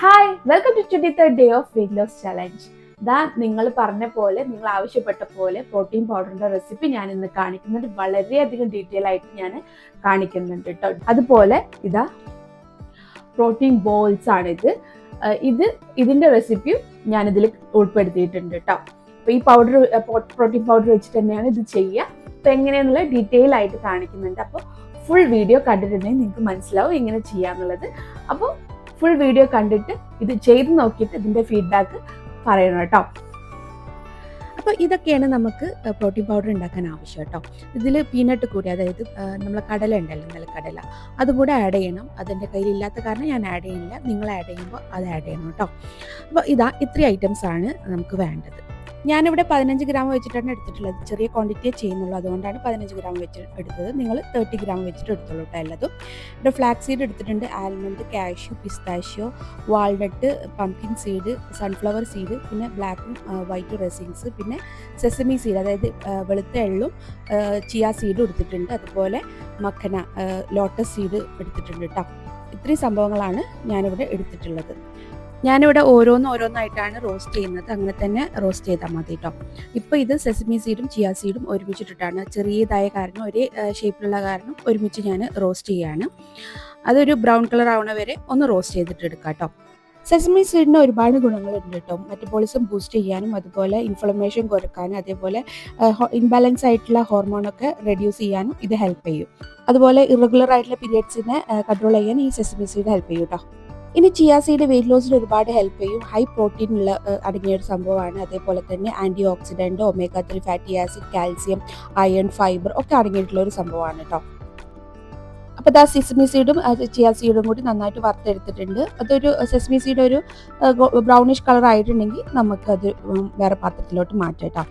Hi welcome to twenty third day of weight loss challenge ദാ നിങ്ങൾ പറഞ്ഞ പോലെ നിങ്ങൾ ആവശ്യപ്പെട്ട പോലെ പ്രോട്ടീൻ പൗഡറിന്റെ റെസിപ്പി ഞാൻ ഇന്ന് കാണിക്കുന്നുണ്ട് വളരെയധികം ഡീറ്റെയിൽ ആയിട്ട് ഞാൻ കാണിക്കുന്നുണ്ട് കേട്ടോ അതുപോലെ ഇതാ പ്രോട്ടീൻ ബോൾസ് ആണ് ഇത്. ഇത് ഇതിന്റെ റെസിപ്പിയും ഞാൻ ഇതിൽ ഉൾപ്പെടുത്തിയിട്ടുണ്ട് കേട്ടോ അപ്പൊ ഈ പൗഡർ പ്രോട്ടീൻ പൗഡർ വെച്ചിട്ട് തന്നെയാണ് ഇത് ചെയ്യുക. അപ്പൊ എങ്ങനെയെന്നുള്ള ഡീറ്റെയിൽ ആയിട്ട് കാണിക്കുന്നുണ്ട്. അപ്പോൾ ഫുൾ വീഡിയോ കണ്ടിട്ടുണ്ടെങ്കിൽ നിങ്ങൾക്ക് മനസ്സിലാവും ഇങ്ങനെ ചെയ്യാന്നുള്ളത്. അപ്പോൾ ഫുൾ വീഡിയോ കണ്ടിട്ട് ഇത് ചെയ്ത് നോക്കിയിട്ട് ഇതിന്റെ ഫീഡ്ബാക്ക് പറയണം കേട്ടോ. അപ്പോൾ ഇതൊക്കെയാണ് നമുക്ക് പ്രോട്ടീൻ പൗഡർ ഉണ്ടാക്കാൻ ആവശ്യം കേട്ടോ. ഇതിൽ പീനട്ട് കൂടി അതായത് നമ്മൾ കടല ഉണ്ടല്ലോ കടല അതും ആഡ് ചെയ്യണം. അതെന്റെ കയ്യിലില്ലാത്ത കാരണം ഞാൻ ആഡ് ചെയ്യില്ല നിങ്ങൾ ആഡ് ചെയ്യുമ്പോൾ അത് ആഡ് ചെയ്യണം കേട്ടോ. അപ്പോൾ ഇതാ ഇത്രയും ഐറ്റംസ് ആണ് നമുക്ക് വേണ്ടത്. ഞാനിവിടെ പതിനഞ്ച് ഗ്രാം വെച്ചിട്ടാണ് എടുത്തിട്ടുള്ളത്. ചെറിയ ക്വാണ്ടിറ്റിയെ ചെയ്യുന്നുള്ളൂ. അതുകൊണ്ടാണ് പതിനഞ്ച് ഗ്രാം വെച്ച് എടുത്തത്. നിങ്ങൾ തേർട്ടി ഗ്രാം വെച്ചിട്ട് എടുത്തോളൂ കേട്ടോ എല്ലാതും. ഇവിടെ ഫ്ലാക്സ് സീഡ് എടുത്തിട്ടുണ്ട്. Almond cashew pistachio walnut pumpkin seed sunflower seed പിന്നെ ബ്ലാക്കും വൈറ്റ് റെസിൻസ് പിന്നെ സെസമി സീഡ് അതായത് വെളുത്ത എള്ളും ചിയ സീഡും എടുത്തിട്ടുണ്ട്. അതുപോലെ മക്കന ലോട്ടസ് സീഡ് എടുത്തിട്ടുണ്ട് കേട്ടോ ഇത്രയും സംഭവങ്ങളാണ് ഞാനിവിടെ എടുത്തിട്ടുള്ളത്. ഞാനിവിടെ ഓരോന്ന് ഓരോന്നായിട്ടാണ് റോസ്റ്റ് ചെയ്യുന്നത്. അങ്ങനെ തന്നെ റോസ്റ്റ് ചെയ്താൽ മതി കേട്ടോ ഇപ്പോൾ ഇത് സെസമി സീഡും ചിയാ സീഡും ഒരുമിച്ചിട്ടിട്ടാണ്. ചെറിയതായ കാരണം ഒരേ ഷേപ്പിലുള്ള കാരണം ഒരുമിച്ച് ഞാൻ റോസ്റ്റ് ചെയ്യാണ്. അതൊരു ബ്രൗൺ കളർ ആവണ വരെ ഒന്ന് റോസ്റ്റ് ചെയ്തിട്ട് എടുക്കാം കേട്ടോ സെസമി സീഡിന് ഒരുപാട് ഗുണങ്ങളുണ്ട് കേട്ടോ മെറ്റബോളിസം ബൂസ്റ്റ് ചെയ്യാനും അതുപോലെ ഇൻഫ്ലമേഷൻ കുറക്കാനും അതേപോലെ ഇൻബാലൻസ് ആയിട്ടുള്ള ഹോർമോണൊക്കെ റെഡ്യൂസ് ചെയ്യാനും ഇത് ഹെൽപ്പ് ചെയ്യും. അതുപോലെ ഇറഗുലർ ആയിട്ടുള്ള പീരിയഡ്സിനെ കൺട്രോൾ ചെയ്യാൻ ഈ സെസമി സീഡ് ഹെൽപ്പ് ചെയ്യും കേട്ടോ ഇനി ചിയാ സീഡ് വെയിറ്റ് ലോസിൽ ഒരുപാട് ഹെൽപ്പ് ചെയ്യും. ഹൈ പ്രോട്ടീൻ ഉള്ള അടങ്ങിയ ഒരു സംഭവമാണ്. അതേപോലെ തന്നെ antioxidant omega three fatty acid calcium iron fibre ഒക്കെ അടങ്ങിയിട്ടുള്ള ഒരു സംഭവമാണ് കേട്ടോ അപ്പോൾ ദാ സിസ്മി സീഡും ചിയാ സീഡും കൂടി നന്നായിട്ട് വറുത്തെടുത്തിട്ടുണ്ട്. അതൊരു സെസ്മി സീഡ് ഒരു ബ്രൗണിഷ് കളർ ആയിട്ടുണ്ടെങ്കിൽ നമുക്കത് വേറെ പാത്രത്തിലോട്ട് മാറ്റാം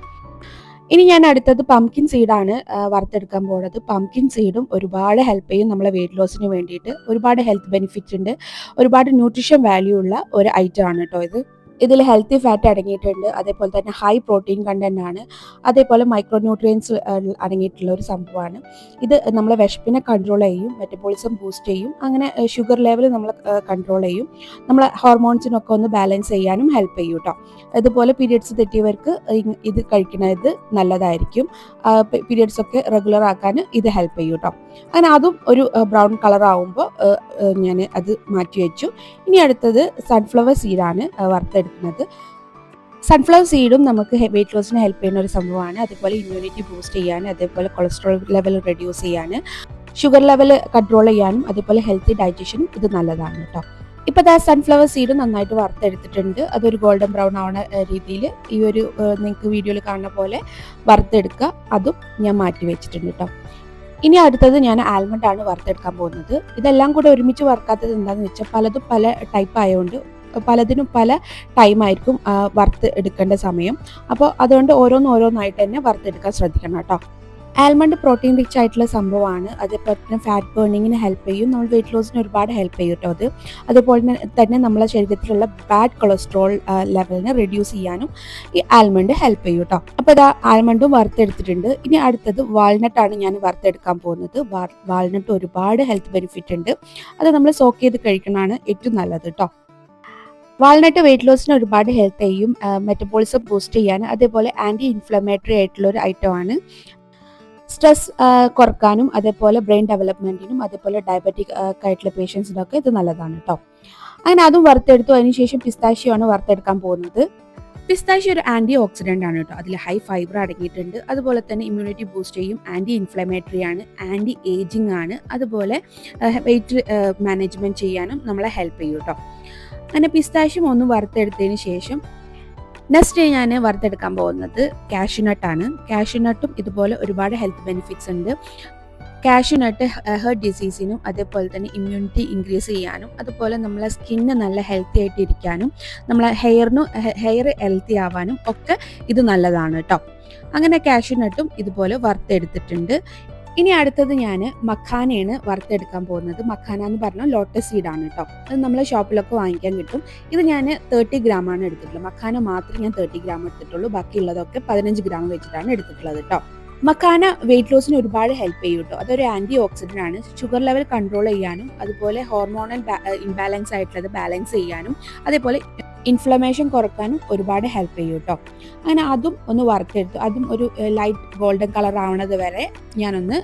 ഇനി ഞാൻ അടുത്തത് പംകിൻ സീഡാണ് വറുത്തെടുക്കാൻ പോകുന്നത് പംകിൻ സീഡും ഒരുപാട് ഹെൽപ്പ് ചെയ്യും നമ്മളെ വെയിറ്റ് ലോസിന് വേണ്ടിയിട്ട്. ഒരുപാട് ഹെൽത്ത് ബെനിഫിറ്റ് ഉണ്ട്. ഒരുപാട് ന്യൂട്രീഷൻ വാല്യൂ ഉള്ള ഒരു ഐറ്റം ആണ് കേട്ടോ ഇത്. ഇതിൽ ഹെൽത്തി ഫാറ്റ് അടങ്ങിയിട്ടുണ്ട്. അതേപോലെ തന്നെ ഹൈ പ്രോട്ടീൻ കണ്ടന്റ് ആണ്. അതേപോലെ മൈക്രോ ന്യൂട്രിയൻസ് അടങ്ങിയിട്ടുള്ള ഒരു സംഭവമാണ്. ഇത് നമ്മളെ വിശപ്പിനെ കൺട്രോൾ ചെയ്യും മെറ്റബോളിസം ബൂസ്റ്റ് ചെയ്യും അങ്ങനെ ഷുഗർ ലെവൽ നമ്മൾ കൺട്രോൾ ചെയ്യും. നമ്മളെ ഹോർമോൺസിനൊക്കെ ഒന്ന് ബാലൻസ് ചെയ്യാനും ഹെൽപ്പ് ചെയ്യും കേട്ടോ അതുപോലെ പീരിയഡ്സ് തെറ്റിയവർക്ക് ഇത് കഴിക്കുന്നത് നല്ലതായിരിക്കും. പീരിയഡ്സ് ഒക്കെ റെഗുലർ ആക്കാൻ ഇത് ഹെൽപ്പ് ചെയ്യും കേട്ടോ അങ്ങനെ അതും ഒരു ബ്രൗൺ കളർ ആവുമ്പോൾ ഞാൻ അത് മാറ്റി വെച്ചു. ഇനി അടുത്തത് സൺഫ്ലവർ സീഡാണ് വറുത്തെടുക്കുന്നത് സൺഫ്ലവർ സീഡും നമുക്ക് വെയിറ്റ് ലോസിന് ഹെൽപ്പ് ചെയ്യുന്ന ഒരു സംഭവമാണ്. അതുപോലെ ഇമ്മ്യൂണിറ്റി ബൂസ്റ്റ് ചെയ്യാൻ അതേപോലെ കൊളസ്ട്രോൾ ലെവൽ റെഡ്യൂസ് ചെയ്യാൻ ഷുഗർ ലെവൽ കൺട്രോൾ ചെയ്യാനും അതേപോലെ ഹെൽത്തി ഡൈജഷനും ഇത് നല്ലതാണ് കേട്ടോ ഇപ്പൊ ദാ സൺഫ്ലവർ സീഡ് നന്നായിട്ട് വറുത്തെടുത്തിട്ടുണ്ട്. അതൊരു ഗോൾഡൻ ബ്രൗൺ ആവണ രീതിയിൽ ഈ ഒരു നിങ്ങൾക്ക് വീഡിയോയിൽ കാണുന്ന പോലെ വറുത്തെടുക്കുക. അതും ഞാൻ മാറ്റി വെച്ചിട്ടുണ്ട് കേട്ടോ ഇനി അടുത്തത് ഞാൻ ആൽമണ്ട് ആണ് വറുത്തെടുക്കാൻ പോകുന്നത്. ഇതെല്ലാം കൂടെ ഒരുമിച്ച് വറുക്കാത്തത് എന്താണെന്ന് വെച്ചാൽ പലതും പല ടൈപ്പ് ആയതുകൊണ്ട് പലതിനും പല ടൈമായിരിക്കും വറുത്ത് എടുക്കേണ്ട സമയം. അപ്പോൾ അതുകൊണ്ട് ഓരോന്ന് ഓരോന്നായിട്ട് തന്നെ വറുത്തെടുക്കാൻ ശ്രദ്ധിക്കണം കേട്ടോ. ആൽമണ്ട് പ്രോട്ടീൻ റിച്ച് ആയിട്ടുള്ള സംഭവമാണ്. അതേപോലെ തന്നെ ഫാറ്റ് ബേണിങ്ങിന് ഹെൽപ്പ് ചെയ്യും. നമ്മൾ വെയിറ്റ് ലോസിന് ഒരുപാട് ഹെൽപ്പ് ചെയ്യും കേട്ടോ അത്. അതുപോലെ തന്നെ- നമ്മളെ ശരീരത്തിലുള്ള ബാഡ് കൊളസ്ട്രോൾ ലെവലിനെ റിഡ്യൂസ് ചെയ്യാനും ഈ ആൽമണ്ട് ഹെൽപ്പ് ചെയ്യും കേട്ടോ. അപ്പോൾ ഇതാ ആൽമണ്ടും വറുത്തെടുത്തിട്ടുണ്ട് ഇനി അടുത്തത് വാൾനട്ടാണ് ഞാൻ വറുത്തെടുക്കാൻ പോകുന്നത്. വാൾനട്ട് ഒരുപാട് ഹെൽത്ത് ബെനിഫിറ്റ് ഉണ്ട്. അത് നമ്മൾ സോക്ക് ചെയ്ത് കഴിക്കുന്നതാണ് ഏറ്റവും നല്ലത് കേട്ടോ. വാൾനട്ട് വെയിറ്റ് ലോസിന് ഒരുപാട് ഹെൽപ്പ് ചെയ്യും മെറ്റബോളിസം ബൂസ്റ്റ് ചെയ്യാൻ. അതേപോലെ ആന്റി ഇൻഫ്ലമേറ്ററി ആയിട്ടുള്ള ഒരു ഐറ്റം ആണ്. സ്ട്രെസ് കുറക്കാനും അതേപോലെ ബ്രെയിൻ ഡെവലപ്മെന്റിനും അതേപോലെ ഡയബറ്റിക് ആയിട്ടുള്ള പേഷ്യൻസിനൊക്കെ ഇത് നല്ലതാണ് കേട്ടോ അങ്ങനെ അതും വറുത്തെടുത്തു. അതിനുശേഷം പിസ്താഷ്യോ ആണ് വറുത്തെടുക്കാൻ പോകുന്നത്. പിസ്താശി ഒരു ആന്റി ഓക്സിഡന്റ് ആണ് കേട്ടോ അതിൽ ഹൈ ഫൈബർ അടങ്ങിയിട്ടുണ്ട്. അതുപോലെ തന്നെ ഇമ്മ്യൂണിറ്റി ബൂസ്റ്റ് ചെയ്യും. ആന്റി ഇൻഫ്ലമേറ്ററി ആണ് ആന്റി ഏജിങ് ആണ്. അതുപോലെ വെയിറ്റ് മാനേജ്മെന്റ് ചെയ്യാനും നമ്മളെ ഹെൽപ്പ് ചെയ്യും കേട്ടോ അങ്ങനെ പിസ്താഷ്യം ഒന്ന് വറുത്തെടുത്തതിന് ശേഷം നെക്സ്റ്റ് ഞാൻ വറുത്തെടുക്കാൻ പോകുന്നത് കാഷ്യൂനട്ടാണ് കാഷ്യൂനട്ടും ഇതുപോലെ ഒരുപാട് ഹെൽത്ത് ബെനിഫിറ്റ്സ് ഉണ്ട്. കാഷ്യൂനട്ട് ഹെർട്ട് ഡിസീസിനും അതേപോലെ തന്നെ ഇമ്മ്യൂണിറ്റി ഇൻക്രീസ് ചെയ്യാനും അതുപോലെ നമ്മളെ സ്കിന്ന് നല്ല ഹെൽത്തി ആയിട്ട് ഇരിക്കാനും നമ്മളെ ഹെയറിനും ഹെയർ ഹെൽത്തി ആവാനും ഒക്കെ ഇത് നല്ലതാണ് കേട്ടോ അങ്ങനെ കാഷ്യൂനട്ടും ഇതുപോലെ വറുത്തെടുത്തിട്ടുണ്ട്. ഇനി അടുത്തത് ഞാൻ മഖാനയാണ് വറുത്തെടുക്കാൻ പോകുന്നത്. മഖാന എന്ന് പറഞ്ഞാൽ ലോട്ടസ് സീഡ് ആണ് കേട്ടോ അത് നമ്മൾ ഷോപ്പിലൊക്കെ വാങ്ങിക്കാൻ കിട്ടും. ഇത് ഞാൻ തേർട്ടി ആണ് എടുത്തിട്ടുള്ളത്. മഖാന മാത്രമേ ഞാൻ തേർട്ടി ഗ്രാം എടുത്തിട്ടുള്ളൂ. ബാക്കിയുള്ളതൊക്കെ പതിനഞ്ച് ഗ്രാം വെച്ചിട്ടാണ് എടുത്തിട്ടുള്ളത് കേട്ടോ മക്കാന വെയിറ്റ് ലോസിന് ഒരുപാട് ഹെൽപ്പ് ചെയ്യും കേട്ടോ അതൊരു ആന്റി ഓക്സിഡന്റ് ആണ്. ഷുഗർ ലെവൽ കൺട്രോൾ ചെയ്യാനും അതുപോലെ ഹോർമോണൽ ഇംബാലൻസ് ആയിട്ടുള്ളത് ബാലൻസ് ചെയ്യാനും അതേപോലെ ഇൻഫ്ലമേഷൻ കുറക്കാനും ഒരുപാട് ഹെൽപ്പ് ചെയ്യും കേട്ടോ. അങ്ങനെ അതും ഒന്ന് വറുത്തെടുത്തു. അതും ഒരു ലൈറ്റ് ഗോൾഡൻ കളർ ആവണത് വരെ ഞാനൊന്ന്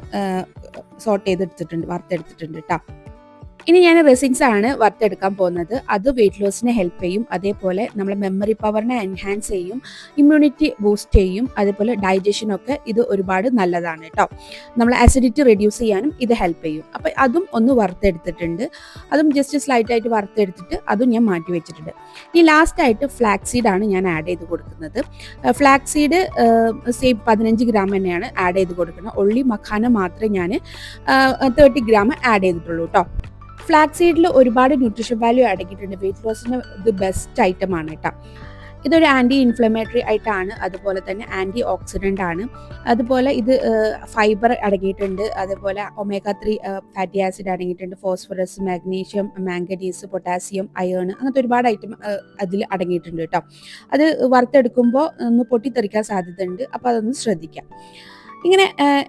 സോർട്ട് ചെയ്തെടുത്തിട്ടുണ്ട് വറുത്തെടുത്തിട്ടുണ്ട് കേട്ടോ. ഇനി ഞാൻ റെസിൻസ് ആണ് വറുത്തെടുക്കാൻ പോകുന്നത്. അത് വെയിറ്റ് ലോസിനെ ഹെൽപ്പ് ചെയ്യും. അതേപോലെ നമ്മളെ മെമ്മറി പവറിനെ എൻഹാൻസ് ചെയ്യും. ഇമ്മ്യൂണിറ്റി ബൂസ്റ്റ് ചെയ്യും. അതേപോലെ ഡൈജഷനൊക്കെ ഇത് ഒരുപാട് നല്ലതാണ് കേട്ടോ നമ്മൾ അസിഡിറ്റി റെഡ്യൂസ് ചെയ്യാനും ഇത് ഹെൽപ്പ് ചെയ്യും. അപ്പോൾ അതും ഒന്ന് വറുത്തെടുത്തിട്ടുണ്ട്. അതും ജസ്റ്റ് സ്ലൈറ്റ് ആയിട്ട് വറുത്തെടുത്തിട്ട് അതും ഞാൻ മാറ്റി വെച്ചിട്ടുണ്ട്. ഇനി ലാസ്റ്റ് ആയിട്ട് ഫ്ലാക്സ് സീഡാണ് ഞാൻ ആഡ് ചെയ്ത് കൊടുക്കുന്നത്. ഫ്ലാക്സ് സീഡ് സെയിം പതിനഞ്ച് ഗ്രാം തന്നെയാണ് ആഡ് ചെയ്ത് കൊടുക്കുന്നത്. ഒള്ളി മഖാന മാത്രമേ ഞാൻ തേർട്ടി ഗ്രാം ആഡ് ചെയ്തിട്ടുള്ളൂ കേട്ടോ ഫ്ലാക്സ് സീഡിൽ ഒരുപാട് ന്യൂട്രീഷൻ വാല്യൂ അടങ്ങിയിട്ടുണ്ട് വെയിറ്റ് ലോസിന് ഇത് ബെസ്റ്റ് ഐറ്റം ആണ് കേട്ടോ ഇതൊരു ആന്റി ഇൻഫ്ലമേറ്ററി ആയിട്ടാണ്. അതുപോലെ തന്നെ ആന്റി ഓക്സിഡന്റ് ആണ്. അതുപോലെ ഇത് ഫൈബർ അടങ്ങിയിട്ടുണ്ട് അതുപോലെ ഒമേഗ ത്രീ ഫാറ്റി ആസിഡ് അടങ്ങിയിട്ടുണ്ട് phosphorus magnesium manganese potassium iron അങ്ങനത്തെ ഒരുപാട് ഐറ്റം അതിൽ അടങ്ങിയിട്ടുണ്ട് കേട്ടോ അത് വറുത്തെടുക്കുമ്പോൾ ഒന്ന് പൊട്ടിത്തെറിക്കാൻ സാധ്യതയുണ്ട്. അപ്പോൾ അതൊന്ന് ശ്രദ്ധിക്കാം. ഇങ്ങനെ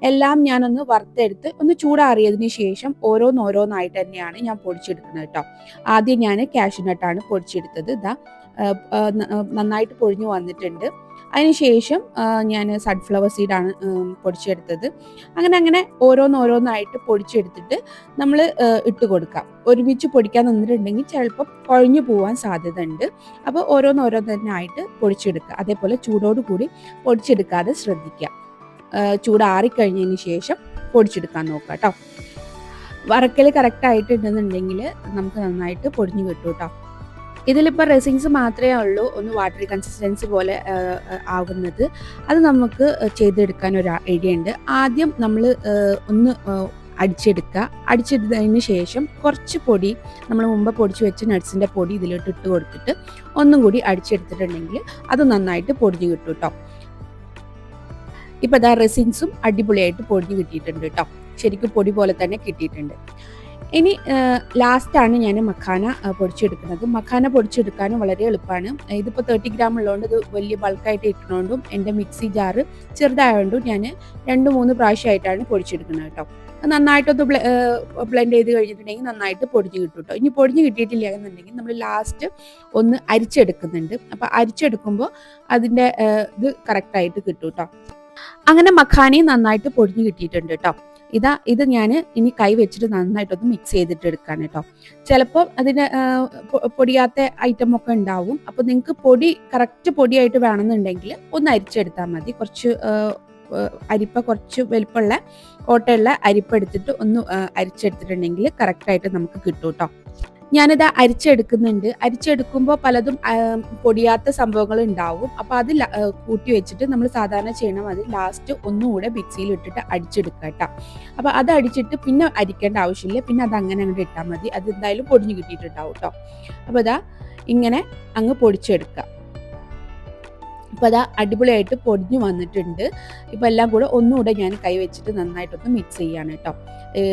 എല്ലാം ഞാനൊന്ന് വറുത്തെടുത്ത് ഒന്ന് ചൂടാറിയതിന് ശേഷം ഓരോന്നോരോന്നായിട്ട് തന്നെയാണ് ഞാൻ പൊടിച്ചെടുക്കുന്നത് കേട്ടോ ആദ്യം ഞാൻ കാഷ്യൂനട്ടാണ് പൊടിച്ചെടുത്തത്. ഇതാ നന്നായിട്ട് പൊഴിഞ്ഞു വന്നിട്ടുണ്ട്. അതിനുശേഷം ഞാൻ സൺഫ്ലവർ സീഡാണ് പൊടിച്ചെടുത്തത്. അങ്ങനെ അങ്ങനെ ഓരോന്നോരോന്നായിട്ട് പൊടിച്ചെടുത്തിട്ട് നമ്മൾ ഇട്ട് കൊടുക്കാം. ഒരുമിച്ച് പൊടിക്കാൻ നിന്നിട്ടുണ്ടെങ്കിൽ ചിലപ്പോൾ കുഴഞ്ഞു പോകാൻ സാധ്യത ഉണ്ട് അപ്പോൾ ഓരോന്നോരോന്നായിട്ട് പൊടിച്ചെടുക്കുക. അതേപോലെ ചൂടോടുകൂടി പൊടിച്ചെടുക്കാതെ ശ്രദ്ധിക്കുക. ചൂടാറിക്കഴിഞ്ഞതിന് ശേഷം പൊടിച്ചെടുക്കാൻ നോക്കുക കേട്ടോ. വറക്കൽ കറക്റ്റ് ആയിട്ടുണ്ടെന്നുണ്ടെങ്കിൽ നമുക്ക് നന്നായിട്ട് പൊടിഞ്ഞു കിട്ടും കേട്ടോ. ഇതിലിപ്പോൾ റെസിങ്സ് മാത്രമേ ഉള്ളൂ ഒന്ന് വാട്ടർ കൺസിസ്റ്റൻസി പോലെ ആകുന്നത് അത് നമുക്ക് ചെയ്തെടുക്കാൻ ഒരു ഐഡിയ ഉണ്ട്. ആദ്യം നമ്മൾ ഒന്ന് അടിച്ചെടുക്കുക. അടിച്ചെടുത്തതിന് ശേഷം കുറച്ച് പൊടി നമ്മൾ മുമ്പ് പൊടിച്ച് വെച്ച നട്ട്സിന്റെ പൊടി ഇതിലോട്ട് ഇട്ട് കൊടുത്തിട്ട് ഒന്നും കൂടി അടിച്ചെടുത്തിട്ടുണ്ടെങ്കിൽ അത് നന്നായിട്ട് പൊടിഞ്ഞു കിട്ടും കേട്ടോ. ഇപ്പം അതാ റെസിൻസും അടിപൊളിയായിട്ട് പൊടിഞ്ഞു കിട്ടിയിട്ടുണ്ട് കേട്ടോ ശരിക്കും പൊടി പോലെ തന്നെ കിട്ടിയിട്ടുണ്ട്. ഇനി ലാസ്റ്റാണ് ഞാൻ മഖാന പൊടിച്ചെടുക്കുന്നത്. മഖാന പൊടിച്ചെടുക്കാനും വളരെ എളുപ്പമാണ്. ഇതിപ്പോൾ തേർട്ടി ഗ്രാം ഉള്ളതുകൊണ്ട് ഇത് വലിയ ബൾക്കായിട്ട് ഇട്ടുകൊണ്ടും എന്റെ മിക്സി ജാറ് ചെറുതായതുകൊണ്ടും ഞാൻ രണ്ട് മൂന്ന് പ്രാവശ്യമായിട്ടാണ് പൊടിച്ചെടുക്കുന്നത് കേട്ടോ നന്നായിട്ടൊന്ന് ബ്ലെൻഡ് ചെയ്ത് കഴിഞ്ഞിട്ടുണ്ടെങ്കിൽ നന്നായിട്ട് പൊടിഞ്ഞ് കിട്ടും കേട്ടോ ഇനി പൊടിഞ്ഞ് കിട്ടിയിട്ടില്ല എന്നുണ്ടെങ്കിൽ നമ്മൾ ലാസ്റ്റ് ഒന്ന് അരിച്ചെടുക്കുന്നുണ്ട്. അപ്പോൾ അരിച്ചെടുക്കുമ്പോൾ അതിന്റെ ഇത് കറക്റ്റായിട്ട് കിട്ടും കേട്ടോ അങ്ങനെ മഖാനി നന്നായിട്ട് പൊടിഞ്ഞു കിട്ടിയിട്ടുണ്ട് കേട്ടോ ഇതാ ഇത് ഞാൻ ഇനി കൈ വെച്ചിട്ട് നന്നായിട്ടൊന്ന് മിക്സ് ചെയ്തിട്ട് എടുക്കാണ് കേട്ടോ ചിലപ്പോൾ അതിന് പൊടിയാത്ത ഐറ്റം ഒക്കെ ഉണ്ടാവും. അപ്പോൾ നിങ്ങൾക്ക് പൊടി കറക്റ്റ് പൊടിയായിട്ട് വേണമെന്നുണ്ടെങ്കിൽ ഒന്ന് അരിച്ചെടുത്താൽ മതി. കുറച്ച് അരിപ്പ കുറച്ച് വലുപ്പമുള്ള ഓട്ടയുള്ള അരിപ്പ എടുത്തിട്ട് ഒന്ന് അരിച്ചെടുത്തിട്ടുണ്ടെങ്കിൽ കറക്റ്റായിട്ട് നമുക്ക് കിട്ടും കേട്ടോ ഞാനിത് അരിച്ചെടുക്കുന്നുണ്ട്. അരിച്ചെടുക്കുമ്പോൾ പലതും പൊടിയാത്ത സംഭവങ്ങൾ ഉണ്ടാവും അപ്പോൾ അത് കൂട്ടി വെച്ചിട്ട് നമ്മൾ സാധാരണ ചെയ്യണം അത് ലാസ്റ്റ് ഒന്നുകൂടെ മിക്സിയിൽ ഇട്ടിട്ട് അടിച്ചെടുക്കുക കേട്ടോ അപ്പോൾ അത് അടിച്ചിട്ട് പിന്നെ അരിക്കേണ്ട ആവശ്യമില്ല. പിന്നെ അത് അങ്ങനെ അങ്ങോട്ട് ഇട്ടാൽ മതി. അത് എന്തായാലും പൊടിഞ്ഞു കിട്ടിയിട്ടുണ്ടാവും കേട്ടോ അപ്പോൾ ഇതാ ഇങ്ങനെ അങ്ങ് പൊടിച്ചെടുക്കുക. ഇപ്പോൾ അത് അടിപൊളിയായിട്ട് പൊടിഞ്ഞു വന്നിട്ടുണ്ട്. ഇപ്പോൾ എല്ലാം കൂടെ ഒന്നുകൂടെ ഞാൻ കൈവച്ചിട്ട് നന്നായിട്ടൊന്ന് മിക്സ് ചെയ്യാണ് കേട്ടോ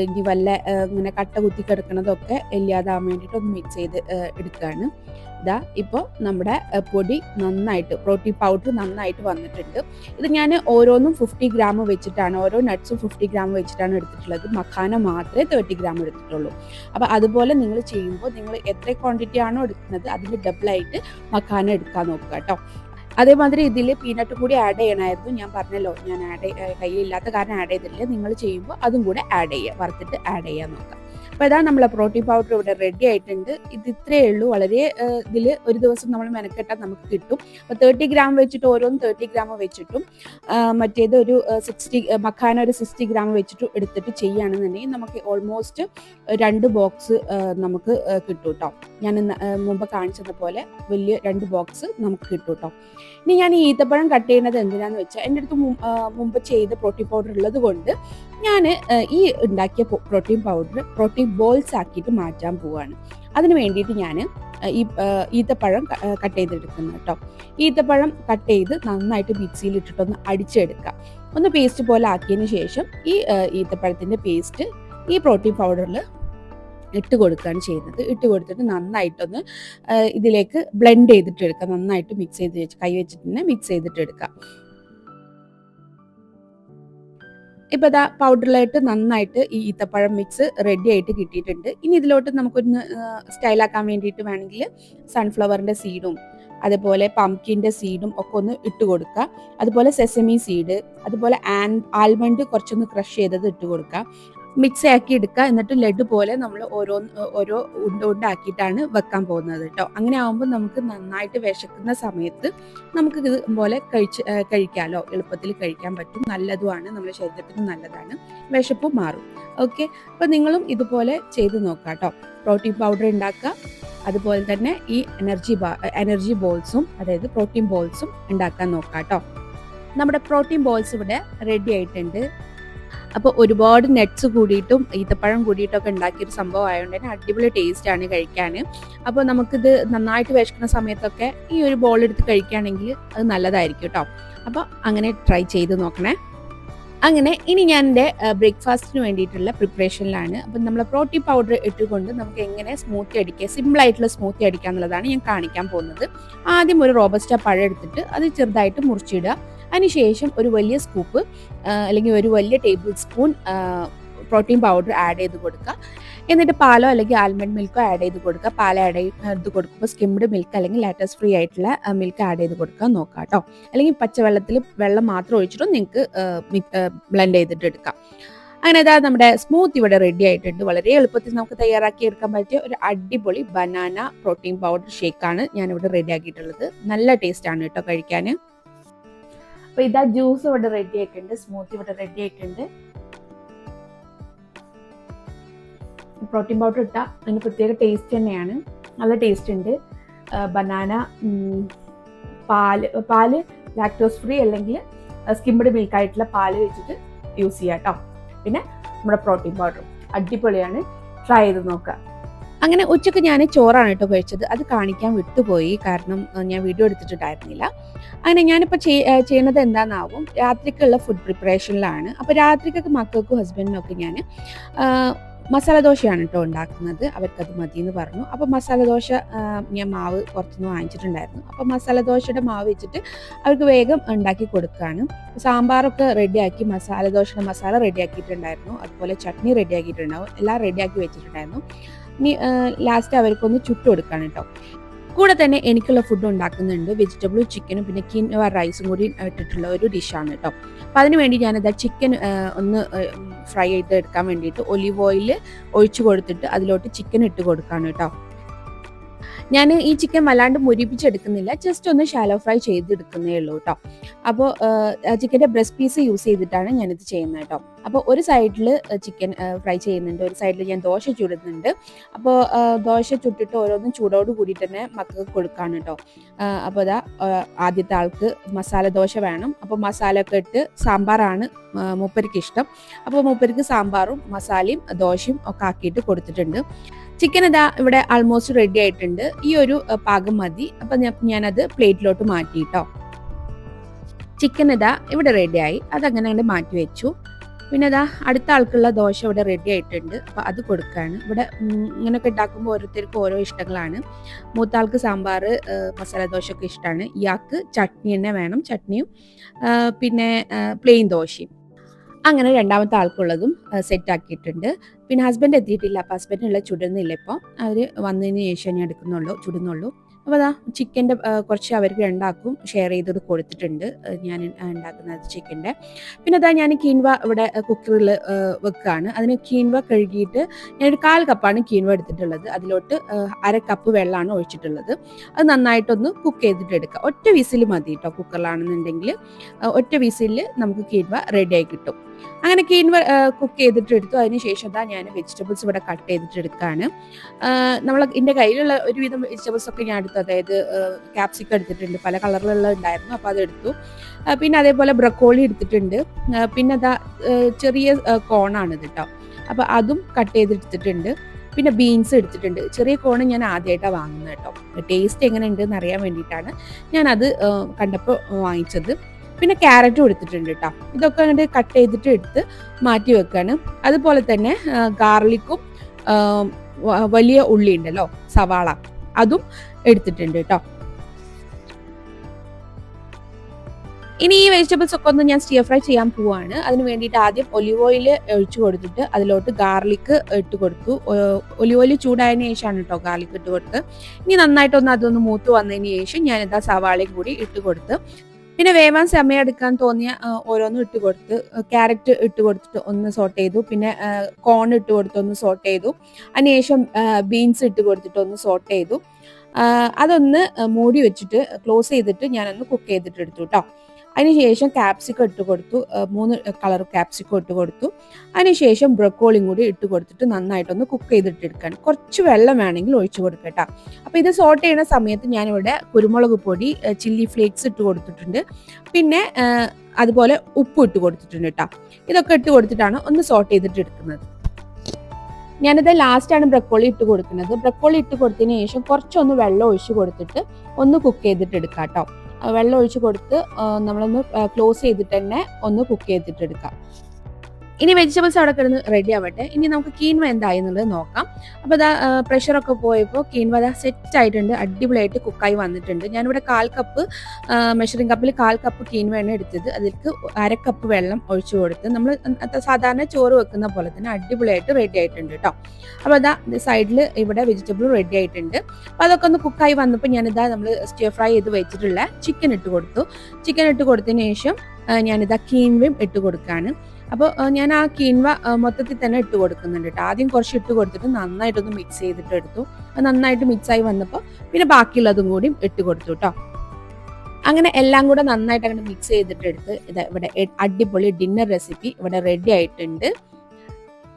ഇനി വല്ല ഇങ്ങനെ കട്ട കുത്തി കിടക്കുന്നതൊക്കെ ഇല്ലാതാവാൻ വേണ്ടിയിട്ട് ഒന്ന് മിക്സ് ചെയ്ത് എടുക്കുകയാണ് ഇതാ ഇപ്പോൾ നമ്മുടെ പൊടി നന്നായിട്ട് പ്രോട്ടീൻ പൗഡർ നന്നായിട്ട് വന്നിട്ടുണ്ട്. ഇത് ഞാൻ ഓരോന്നും ഫിഫ്റ്റി ഗ്രാം വെച്ചിട്ടാണ് ഓരോ നട്ട്സും ഫിഫ്റ്റി ഗ്രാം വെച്ചിട്ടാണ് എടുത്തിട്ടുള്ളത്. മഖാന മാത്രമേ തേർട്ടി ഗ്രാം എടുത്തിട്ടുള്ളൂ. അപ്പോൾ അതുപോലെ നിങ്ങൾ ചെയ്യുമ്പോൾ നിങ്ങൾ എത്ര ക്വാണ്ടിറ്റി ആണോ എടുക്കുന്നത് അതിന്റെ ഡബിളായിട്ട് മഖാന എടുക്കാൻ നോക്കുക കേട്ടോ അതേമാതിരി ഇതിൽ പീനട്ട് കൂടി ആഡ് ചെയ്യണമായിരുന്നു. ഞാൻ പറഞ്ഞല്ലോ ഞാൻ ആഡ് കയ്യിലില്ലാത്ത കാരണം ആഡ് ചെയ്തില്ല നിങ്ങൾ ചെയ്യുമ്പോൾ അതും കൂടെ ആഡ് ചെയ്യുക വറുത്തിട്ട് ആഡ് ചെയ്യാൻ നോക്കാം അപ്പോൾ ഇതാ നമ്മളെ പ്രോട്ടീൻ പൗഡർ ഇവിടെ റെഡി ആയിട്ടുണ്ട്. ഇത് ഇത്രയേ ഉള്ളൂ. വളരെ ഇതിൽ ഒരു ദിവസം നമ്മൾ മെനക്കെട്ടാൽ നമുക്ക് കിട്ടും. അപ്പോൾ തേർട്ടി ഗ്രാം വെച്ചിട്ട് ഓരോന്ന് തേർട്ടി ഗ്രാം വെച്ചിട്ടും മറ്റേത് ഒരു സിക്സ്റ്റി മഖാന ഒരു സിക്സ്റ്റി ഗ്രാം വെച്ചിട്ട് എടുത്തിട്ട് ചെയ്യുകയാണെന്നുണ്ടെങ്കിൽ നമുക്ക് ഓൾമോസ്റ്റ് രണ്ട് ബോക്സ് നമുക്ക് കിട്ടും കേട്ടോ ഞാൻ മുമ്പ് കാണിച്ചത് പോലെ വലിയ രണ്ട് ബോക്സ് നമുക്ക് കിട്ടും കേട്ടോ ഇനി ഞാൻ ഈ ഈത്തപ്പഴം കട്ട് ചെയ്യുന്നത് എന്തിനാന്ന് വെച്ചാൽ എന്റെ അടുത്ത് മുമ്പ് ചെയ്ത പ്രോട്ടീൻ പൗഡർ ഉള്ളത് കൊണ്ട് ഞാൻ ഈ ഉണ്ടാക്കിയ പ്രോട്ടീൻ പൗഡർ പ്രോട്ടീൻ ബോൾസ് ആക്കിയിട്ട് മാറ്റാൻ പോവാണ്. അതിന് വേണ്ടിയിട്ട് ഞാൻ ഈ ഈത്തപ്പഴം കട്ട് ചെയ്തെടുക്കുന്നത് കേട്ടോ ഈത്തപ്പഴം കട്ട് ചെയ്ത് നന്നായിട്ട് മിക്സിയിൽ ഇട്ടിട്ടൊന്ന് അടിച്ചെടുക്കുക ഒന്ന് പേസ്റ്റ് പോലെ ആക്കിയതിന് ശേഷം ഈ ഈത്തപ്പഴത്തിന്റെ പേസ്റ്റ് ഈ പ്രോട്ടീൻ പൗഡറിൽ ഇട്ട് കൊടുക്കുകയാണ് ചെയ്യുന്നത്. ഇട്ട് കൊടുത്തിട്ട് നന്നായിട്ടൊന്ന് ഇതിലേക്ക് ബ്ലെൻഡ് ചെയ്തിട്ട് എടുക്കുക നന്നായിട്ട് മിക്സ് ചെയ്ത് വെച്ച് കൈ വെച്ചിട്ട് തന്നെ മിക്സ് ചെയ്തിട്ട് എടുക്കുക ഇപ്പോൾ ഇതാ പൗഡറിലായിട്ട് നന്നായിട്ട് ഈ ഈത്തപ്പഴം മിക്സ് റെഡി ആയിട്ട് കിട്ടിയിട്ടുണ്ട്. ഇനി ഇതിലോട്ട് നമുക്കൊന്ന് സ്റ്റൈലാക്കാൻ വേണ്ടിയിട്ട് വേണമെങ്കിൽ സൺഫ്ലവറിന്റെ സീഡും അതുപോലെ പംകിന്റെ സീഡും ഒക്കെ ഒന്ന് ഇട്ട് കൊടുക്കുക. അതുപോലെ സെസമി സീഡ് അതുപോലെ ആൻ ആൽമണ്ട് കുറച്ചൊന്ന് ക്രഷ് ചെയ്തത് ഇട്ട് കൊടുക്കുക. മിക്സ് ആക്കി എടുക്കുക. എന്നിട്ട് ലഡു പോലെ നമ്മൾ ഓരോ ഓരോ ഉണ്ട ഉണ്ടാക്കിയിട്ടാണ് വെക്കാൻ പോകുന്നത് കേട്ടോ അങ്ങനെ ആകുമ്പോൾ നമുക്ക് നന്നായിട്ട് വിശക്കുന്ന സമയത്ത് നമുക്ക് ഇത് പോലെ കഴിച്ച് കഴിക്കാമല്ലോ എളുപ്പത്തിൽ കഴിക്കാൻ പറ്റും. നല്ലതുമാണ്. നമ്മുടെ ശരീരത്തിന് നല്ലതാണ്. വിശപ്പ് മാറും. ഓക്കെ? അപ്പോൾ നിങ്ങളും ഇതുപോലെ ചെയ്ത് നോക്കാം കേട്ടോ പ്രോട്ടീൻ പൗഡർ ഉണ്ടാക്കുക. അതുപോലെ തന്നെ ഈ എനർജി എനർജി ബോൾസും അതായത് പ്രോട്ടീൻ ബോൾസും ഉണ്ടാക്കാൻ നോക്കാം കേട്ടോ നമ്മുടെ പ്രോട്ടീൻ ബോൾസ് ഇവിടെ റെഡി ആയിട്ടുണ്ട്. അപ്പോൾ ഒരുപാട് നെറ്റ്സ് കൂടിയിട്ടും ഈത്തപ്പഴം കൂടിയിട്ടൊക്കെ ഉണ്ടാക്കിയൊരു സംഭവം ആയതുകൊണ്ട് തന്നെ അടിപൊളി ആണ് കഴിക്കാൻ അപ്പോൾ നമുക്കിത് നന്നായിട്ട് വിശക്കുന്ന സമയത്തൊക്കെ ഈ ഒരു ബോൾ എടുത്ത് കഴിക്കുകയാണെങ്കിൽ അത് നല്ലതായിരിക്കും കേട്ടോ. അപ്പോൾ അങ്ങനെ ട്രൈ ചെയ്ത് നോക്കണേ. അങ്ങനെ ഇനി ഞാൻ എന്റെ ബ്രേക്ക്ഫാസ്റ്റിന് വേണ്ടിയിട്ടുള്ള പ്രിപ്പറേഷനിലാണ് അപ്പം നമ്മൾ പ്രോട്ടീൻ പൗഡർ ഇട്ടുകൊണ്ട് നമുക്ക് എങ്ങനെ സ്മൂത്തി അടിക്കുക സിമ്പിൾ ആയിട്ടുള്ള സ്മൂത്തി അടിക്കുക എന്നുള്ളതാണ് ഞാൻ കാണിക്കാൻ പോകുന്നത്. ആദ്യം ഒരു റോബസ്റ്റ പഴം എടുത്തിട്ട് അത് ചെറുതായിട്ട് മുറിച്ചിടുക. അതിനുശേഷം ഒരു വലിയ സ്കൂപ്പ് അല്ലെങ്കിൽ ഒരു വലിയ tablespoon protein powder add ചെയ്ത് കൊടുക്കുക. എന്നിട്ട് പാലോ അല്ലെങ്കിൽ ആൽമണ്ട് മിൽക്കോ ആഡ് ചെയ്ത് കൊടുക്കുക. പാൽ ആഡ് ചെയ്ത് കൊടുക്കുമ്പോൾ സ്കിംഡ് മിൽക്ക് അല്ലെങ്കിൽ ലാറ്റസ് ഫ്രീ ആയിട്ടുള്ള മിൽക്ക് ആഡ് ചെയ്ത് കൊടുക്കാൻ നോക്കാം കേട്ടോ അല്ലെങ്കിൽ പച്ചവെള്ളത്തിൽ വെള്ളം മാത്രം ഒഴിച്ചിട്ടും നിങ്ങൾക്ക് ബ്ലെൻഡ് ചെയ്തിട്ട് എടുക്കാം. അങ്ങനെ അതാ നമ്മുടെ സ്മൂത്ത് ഇവിടെ റെഡി ആയിട്ടുണ്ട്. വളരെ എളുപ്പത്തിൽ നമുക്ക് തയ്യാറാക്കി എടുക്കാൻ പറ്റിയ ഒരു അടിപൊളി ബനാന പ്രോട്ടീൻ പൗഡർ ഷേക്കാണ് ഞാനിവിടെ റെഡി ആക്കിയിട്ടുള്ളത്. നല്ല ടേസ്റ്റ് ആണ് കേട്ടോ കഴിക്കാൻ. അപ്പൊ ഇതാ ജ്യൂസ് ഇവിടെ റെഡി ആയിട്ടുണ്ട് സ്മൂത്തി ഇവിടെ റെഡി ആയിട്ടുണ്ട്. പ്രോട്ടീൻ പൗഡർ ഇട്ടാൽ അതിന് പ്രത്യേക ടേസ്റ്റ് തന്നെയാണ്. നല്ല ടേസ്റ്റ് ഉണ്ട്. ബനാന പാൽ പാൽ ലാക്ടോസ് ഫ്രീ അല്ലെങ്കിൽ സ്കിംഡ് മിൽക്ക് ആയിട്ടുള്ള പാൽ വെച്ചിട്ട് യൂസ് ചെയ്യാം കേട്ടോ പിന്നെ നമ്മുടെ പ്രോട്ടീൻ പൗഡർ അടിപൊളിയാണ്. ട്രൈ ചെയ്ത് നോക്കുക. അങ്ങനെ ഉച്ചയ്ക്ക് ഞാൻ ചോറാണ് കേട്ടോ കഴിച്ചത്. അത് കാണിക്കാൻ വിട്ടുപോയി. കാരണം ഞാൻ വീഡിയോ എടുത്തിട്ടുണ്ടായിരുന്നില്ല. അങ്ങനെ ഞാനിപ്പോൾ ചെയ്യുന്നത് എന്താണെന്നാവും രാത്രിക്കുള്ള ഫുഡ് പ്രിപ്പറേഷനിലാണ് അപ്പോൾ രാത്രിക്കൊക്കെ മക്കൾക്കും ഹസ്ബൻഡിനൊക്കെ ഞാൻ മസാല ദോശയാണ് കേട്ടോ ഉണ്ടാക്കുന്നത്. അവർക്കത് മതി എന്ന് പറഞ്ഞു. അപ്പോൾ മസാല ദോശ ഞാൻ മാവ് പുറത്തുനിന്ന് വാങ്ങിച്ചിട്ടുണ്ടായിരുന്നു. അപ്പോൾ മസാല ദോശയുടെ മാവ് വെച്ചിട്ട് അവർക്ക് വേഗം ഉണ്ടാക്കി കൊടുക്കുകയാണ് സാമ്പാറൊക്കെ റെഡിയാക്കി മസാല ദോശയുടെ മസാല റെഡിയാക്കിയിട്ടുണ്ടായിരുന്നു. അതുപോലെ ചട്നി റെഡിയാക്കിയിട്ടുണ്ടാവും. എല്ലാം റെഡിയാക്കി വെച്ചിട്ടുണ്ടായിരുന്നു. ഇനി ലാസ്റ്റ് അവർക്കൊന്ന് ചുട്ടു കൊടുക്കുകയാണ് കേട്ടോ കൂടെ തന്നെ എനിക്കുള്ള ഫുഡ് ഉണ്ടാക്കുന്നുണ്ട്. വെജിറ്റബിളും ചിക്കനും പിന്നെ കിൻവ റൈസും കൂടി ഇട്ടിട്ടുള്ള ഒരു ഡിഷാണ് കേട്ടോ അപ്പം അതിന് വേണ്ടി ഞാനത് ചിക്കൻ ഒന്ന് ഫ്രൈ ചെയ്ത് എടുക്കാൻ വേണ്ടിയിട്ട് ഒലിവ് ഓയിൽ ഒഴിച്ചു കൊടുത്തിട്ട് അതിലോട്ട് ചിക്കൻ ഇട്ട് കൊടുക്കാണ് കേട്ടോ ഞാൻ ഈ ചിക്കൻ വല്ലാണ്ട് മുരിപ്പിച്ചെടുക്കുന്നില്ല. ജസ്റ്റ് ഒന്ന് ഷാലോ ഫ്രൈ ചെയ്തെടുക്കുന്നേ ഉള്ളൂ കേട്ടോ അപ്പോൾ ചിക്കന്റെ ബ്രസ്റ്റ് പീസ് യൂസ് ചെയ്തിട്ടാണ് ഞാനിത് ചെയ്യുന്നത് കേട്ടോ അപ്പോൾ ഒരു സൈഡിൽ ചിക്കൻ ഫ്രൈ ചെയ്യുന്നുണ്ട്. ഒരു സൈഡിൽ ഞാൻ ദോശ ചുടുന്നുണ്ട്. അപ്പോൾ ദോശ ചുട്ടിട്ട് ഓരോന്നും ചൂടോട് കൂടി തന്നെ മക്കൾക്ക് കൊടുക്കാണ് കേട്ടോ അപ്പോൾ അതാ ആദ്യത്തെ ആൾക്ക് മസാല ദോശ വേണം. അപ്പോൾ മസാല ഒക്കെ ഇട്ട് സാമ്പാറാണ് മൂപ്പർക്ക് ഇഷ്ടം അപ്പോൾ മൂപ്പരിക്ക് സാമ്പാറും മസാലയും ദോശയും ഒക്കെ ആക്കിയിട്ട് കൊടുത്തിട്ടുണ്ട്. ചിക്കൻ ഇതാ ഇവിടെ ആൾമോസ്റ്റ് റെഡി ആയിട്ടുണ്ട്. ഈ ഒരു പാകം മതി. അപ്പൊ ഞാനത് പ്ലേറ്റിലോട്ട് മാറ്റിയിട്ടോ. ചിക്കൻ ഇതാ ഇവിടെ റെഡിയായി അതങ്ങനെ അങ്ങനെ മാറ്റി വെച്ചു. പിന്നെ അതാ അടുത്ത ആൾക്കുള്ള ദോശ ഇവിടെ റെഡി ആയിട്ടുണ്ട്. അപ്പോൾ അത് കൊടുക്കുകയാണ് ഇവിടെ ഇങ്ങനെയൊക്കെ ഉണ്ടാക്കുമ്പോൾ ഓരോരുത്തർക്കും ഓരോ ഇഷ്ടങ്ങളാണ്. മൂത്താൾക്ക് സാമ്പാർ മസാല ദോശയൊക്കെ ഇഷ്ടമാണ് ഇയാൾക്ക് ചട്നി തന്നെ വേണം. ചട്നിയും പിന്നെ പ്ലെയിൻ ദോശയും. അങ്ങനെ രണ്ടാമത്തെ ആൾക്കുള്ളതും സെറ്റ് ആക്കിയിട്ടുണ്ട്. പിന്നെ ഹസ്ബൻഡ് എത്തിയിട്ടില്ല. അപ്പം ഹസ്ബൻഡിനുള്ള ചുടുന്നില്ല ഇപ്പോൾ അവർ വന്നതിന് ശേഷം ഞാൻ എടുക്കുന്നുള്ളൂ ചുടുന്നുള്ളൂ. അപ്പോൾ അതാ ചിക്കന്റെ കുറച്ച് അവർക്ക് രണ്ടാക്കും ഷെയർ ചെയ്തത് കൊടുത്തിട്ടുണ്ട്. ഞാൻ ഉണ്ടാക്കുന്നത് ചിക്കന്റെ പിന്നെ അതാ ഞാൻ കീൻവ ഇവിടെ കുക്കറിൽ വെക്കുകയാണ് അതിന് കീൻവ കഴുകിയിട്ട് ഞാനൊരു കാൽ കപ്പാണ് കീൻവ എടുത്തിട്ടുള്ളത്. അതിലോട്ട് അര കപ്പ് വെള്ളമാണ് ഒഴിച്ചിട്ടുള്ളത്. അത് നന്നായിട്ടൊന്ന് കുക്ക് ചെയ്തിട്ട് എടുക്കുക ഒറ്റ വിസിൽ മതി കേട്ടോ കുക്കറിലാണെന്നുണ്ടെങ്കിൽ ഒറ്റ വിസിലിൽ നമുക്ക് കീൻവ റെഡിയായി കിട്ടും. അങ്ങനെ കീൻവ കുക്ക് ചെയ്തിട്ട് എടുത്തു അതിനുശേഷം എന്താ ഞാൻ വെജിറ്റബിൾസ് ഇവിടെ കട്ട് ചെയ്തിട്ട് എടുക്കുകയാണ് നമ്മൾ എന്റെ കയ്യിലുള്ള ഒരുവിധം വെജിറ്റബിൾസ് ഒക്കെ ഞാൻ എടുത്തു. അതായത് ക്യാപ്സിക്കം എടുത്തിട്ടുണ്ട്. പല കളറിലുള്ള ഉണ്ടായിരുന്നു. അപ്പോൾ അതെടുത്തു പിന്നെ അതേപോലെ ബ്രക്കോളി എടുത്തിട്ടുണ്ട്. പിന്നെ അതാ ചെറിയ കോണാണ് ഇത് കേട്ടോ അപ്പോൾ അതും കട്ട് ചെയ്തെടുത്തിട്ടുണ്ട് പിന്നെ ബീൻസ് എടുത്തിട്ടുണ്ട്. ചെറിയ കോണ് ഞാൻ ആദ്യമായിട്ടാണ് വാങ്ങുന്നത് കേട്ടോ ടേസ്റ്റ് എങ്ങനെ ഉണ്ടെന്ന് അറിയാൻ വേണ്ടിയിട്ടാണ് ഞാനത് കണ്ടപ്പോൾ വാങ്ങിച്ചത്. പിന്നെ ക്യാരറ്റും എടുത്തിട്ടുണ്ട് കേട്ടോ ഇതൊക്കെ അങ്ങോട്ട് കട്ട് ചെയ്തിട്ട് എടുത്ത് മാറ്റി വെക്കാണ്. അതുപോലെ തന്നെ ഗാർലിക്കും വലിയ ഉള്ളി ഉണ്ടല്ലോ സവാള അതും എടുത്തിട്ടുണ്ട് കേട്ടോ ഇനി ഈ വെജിറ്റബിൾസ് ഒക്കെ ഒന്ന് ഞാൻ സ്റ്റിയർ ഫ്രൈ ചെയ്യാൻ പോവാണ്. അതിന് വേണ്ടിയിട്ട് ആദ്യം ഒലിവ് ഓയിൽ ഒഴിച്ചു കൊടുത്തിട്ട് അതിലോട്ട് ഗാർലിക്ക് ഇട്ട് കൊടുത്തു. ഒലിവ് ഓയിൽ ചൂടായതിനു ശേഷമാണ് കേട്ടോ ഗാർലിക്ക് ഇട്ട് കൊടുത്ത്. ഇനി നന്നായിട്ടൊന്ന് അതൊന്ന് മൂത്ത് വന്നതിന് ശേഷം ഞാനിതാ സവാളയും കൂടി ഇട്ട് കൊടുത്ത് പിന്നെ വേവാൻ സമയം എടുക്കാൻ തോന്നിയ ഓരോന്നും ഇട്ട് കൊടുത്ത് ക്യാരറ്റ് ഇട്ട് കൊടുത്തിട്ട് ഒന്ന് സോർട്ട് ചെയ്തു. പിന്നെ കോൺ ഇട്ട് കൊടുത്ത് ഒന്ന് സോട്ട് ചെയ്തു. അതിനുശേഷം ബീൻസ് ഇട്ട് കൊടുത്തിട്ട് ഒന്ന് സോർട്ട് ചെയ്തു. അതൊന്ന് മൂടി വെച്ചിട്ട് ക്ലോസ് ചെയ്തിട്ട് ഞാനൊന്ന് കുക്ക് ചെയ്തിട്ട് എടുത്തു കേട്ടോ അതിനുശേഷം ക്യാപ്സിക്കം ഇട്ട് കൊടുത്തു. മൂന്ന് കളർ ക്യാപ്സിക്കം ഇട്ട് കൊടുത്തു. അതിനുശേഷം ബ്രക്കോളിയും കൂടി ഇട്ട് കൊടുത്തിട്ട് നന്നായിട്ടൊന്ന് കുക്ക് ചെയ്തിട്ട് എടുക്കാൻ കുറച്ച് വെള്ളം വേണമെങ്കിൽ ഒഴിച്ചു കൊടുക്കട്ടോ അപ്പോൾ ഇത് സോട്ട് ചെയ്യുന്ന സമയത്ത് ഞാനിവിടെ കുരുമുളക് പൊടി ചില്ലി ഫ്ലേക്സ് ഇട്ട് കൊടുത്തിട്ടുണ്ട്. പിന്നെ അതുപോലെ ഉപ്പ് ഇട്ട് കൊടുത്തിട്ടുണ്ട് കേട്ടോ. ഇതൊക്കെ ഇട്ട് കൊടുത്തിട്ടാണ് ഒന്ന് സോട്ട് ചെയ്തിട്ട് എടുക്കുന്നത് ഞാനിത് ലാസ്റ്റാണ് ബ്രക്കോളി ഇട്ട് കൊടുക്കുന്നത്. ബ്രക്കോളി ഇട്ട് കൊടുത്തതിന് ശേഷം കുറച്ചൊന്ന് വെള്ളം ഒഴിച്ച് കൊടുത്തിട്ട് ഒന്ന് കുക്ക് ചെയ്തിട്ട് എടുക്കാം കേട്ടോ. വെള്ളം ഒഴിച്ച് കൊടുത്ത് നമ്മളൊന്ന് ക്ലോസ് ചെയ്തിട്ട് തന്നെ ഒന്ന് കുക്ക് ചെയ്തിട്ട് എടുക്കാം. ഇനി വെജിറ്റബിൾസ് അവിടെ കിടന്ന് റെഡി ആവട്ടെ. ഇനി നമുക്ക് കീൻവ എന്തായി എന്നുള്ളത് നോക്കാം. അപ്പോൾ അതാ പ്രഷറൊക്കെ പോയപ്പോൾ കീൻവ അതാ സെറ്റ് ആയിട്ടുണ്ട്. അടിപൊളിയായിട്ട് കുക്കായി വന്നിട്ടുണ്ട്. ഞാനിവിടെ കാൽ കപ്പ് മെഷറിംഗ് കപ്പിൽ കാൽ കപ്പ് കീൻവയാണ് എടുത്തത്. അതിലേക്ക് അര കപ്പ് വെള്ളം ഒഴിച്ചു കൊടുത്ത് നമ്മൾ സാധാരണ ചോറ് വെക്കുന്ന പോലെ തന്നെ അടിപൊളിയായിട്ട് റെഡി ആയിട്ടുണ്ട് കേട്ടോ അപ്പോൾ അതാ സൈഡിൽ ഇവിടെ വെജിറ്റബിൾ റെഡി ആയിട്ടുണ്ട്. അപ്പോൾ അതൊക്കെ ഒന്ന് കുക്കായി വന്നപ്പോൾ ഞാനിതാ നമ്മൾ സ്റ്റിയർ ഫ്രൈ ചെയ്ത് വെച്ചിട്ടുള്ള ചിക്കൻ ഇട്ട് കൊടുത്തു. ചിക്കൻ ഇട്ട് കൊടുത്തതിന് ശേഷം ഞാനിതാ കീൻവയും ഇട്ട് കൊടുക്കുകയാണ് അപ്പോൾ ഞാൻ ആ കീൻവ മൊത്തത്തിൽ തന്നെ ഇട്ട് കൊടുക്കുന്നുണ്ട് കേട്ടോ. ആദ്യം കുറച്ച് ഇട്ട് കൊടുത്തിട്ട് നന്നായിട്ടൊന്ന് മിക്സ് ചെയ്തിട്ട് എടുത്തു. അത് നന്നായിട്ട് മിക്സായി വന്നപ്പോൾ പിന്നെ ബാക്കിയുള്ളതും കൂടി ഇട്ട് കൊടുത്തു കേട്ടോ. അങ്ങനെ എല്ലാം കൂടെ നന്നായിട്ട് അങ്ങനെ മിക്സ് ചെയ്തിട്ട് എടുത്ത് ഇത് ഇവിടെ അടിപൊളി ഡിന്നർ റെസിപ്പി ഇവിടെ റെഡി ആയിട്ടുണ്ട്.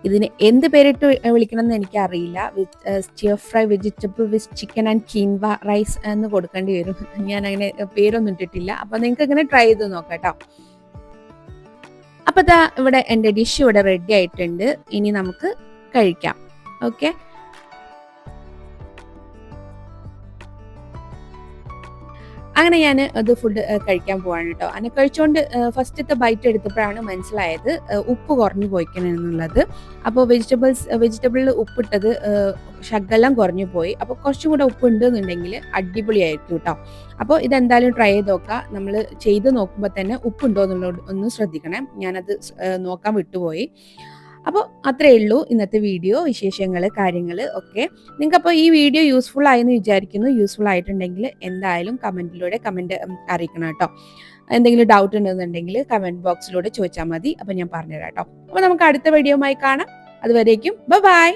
ഇതിന് എന്ത് പേരിട്ട് വിളിക്കണം എന്ന് എനിക്കറിയില്ല. With stir fry vegetable with chicken and quinoa rice എന്ന് കൊടുക്കേണ്ടി വരും. ഞാൻ അങ്ങനെ പേരൊന്നും ഇട്ടിട്ടില്ല. അപ്പൊ നിങ്ങൾക്ക് ഇങ്ങനെ ട്രൈ ചെയ്ത് നോക്കാം കേട്ടോ. അപ്പൊ ഇവിടെ എന്റെ ഡിഷ് ഇവിടെ റെഡി ആയിട്ടുണ്ട്. ഇനി നമുക്ക് കഴിക്കാം. ഓക്കെ അങ്ങനെ ഞാൻ അത് ഫുഡ് കഴിക്കാൻ പോവാണ് കേട്ടോ അങ്ങനെ കഴിച്ചുകൊണ്ട് ഫസ്റ്റത്തെ ബൈറ്റ് എടുത്തപ്പോഴാണ് മനസ്സിലായത് ഉപ്പ് കുറഞ്ഞു പോയിക്കണെന്നുള്ളത് അപ്പോൾ വെജിറ്റബിൾസ് വെജിറ്റബിളിൽ ഉപ്പിട്ടത് ശകലം കുറഞ്ഞു പോയി. അപ്പോൾ കുറച്ചും കൂടെ ഉപ്പ് ഉണ്ടെന്നുണ്ടെങ്കിൽ അടിപൊളിയായിരിക്കും കേട്ടോ അപ്പോൾ ഇതെന്തായാലും ട്രൈ ചെയ്ത് നോക്കാം. നമ്മൾ ചെയ്ത് നോക്കുമ്പോൾ തന്നെ ഉപ്പുണ്ടോ എന്നുള്ളത് ഒന്ന് ശ്രദ്ധിക്കണം. ഞാനത് നോക്കാൻ വിട്ടുപോയി. അപ്പോൾ അത്രയേ ഉള്ളൂ ഇന്നത്തെ വീഡിയോ വിശേഷങ്ങൾ കാര്യങ്ങൾ ഒക്കെ. നിങ്ങൾക്ക് അപ്പോൾ ഈ വീഡിയോ യൂസ്ഫുൾ ആയെന്ന് വിചാരിക്കുന്നു. യൂസ്ഫുൾ ആയിട്ടുണ്ടെങ്കിൽ എന്തായാലും കമന്റിലൂടെ കമന്റ് അറിയിക്കണം കേട്ടോ. എന്തെങ്കിലും ഡൗട്ട് ഉണ്ടെന്നുണ്ടെങ്കിൽ കമന്റ് ബോക്സിലൂടെ ചോദിച്ചാൽ മതി. അപ്പോൾ ഞാൻ പറഞ്ഞുതരാം കേട്ടോ. അപ്പോൾ നമുക്ക് അടുത്ത വീഡിയോയുമായി കാണാം. അതുവരേക്കും ബൈ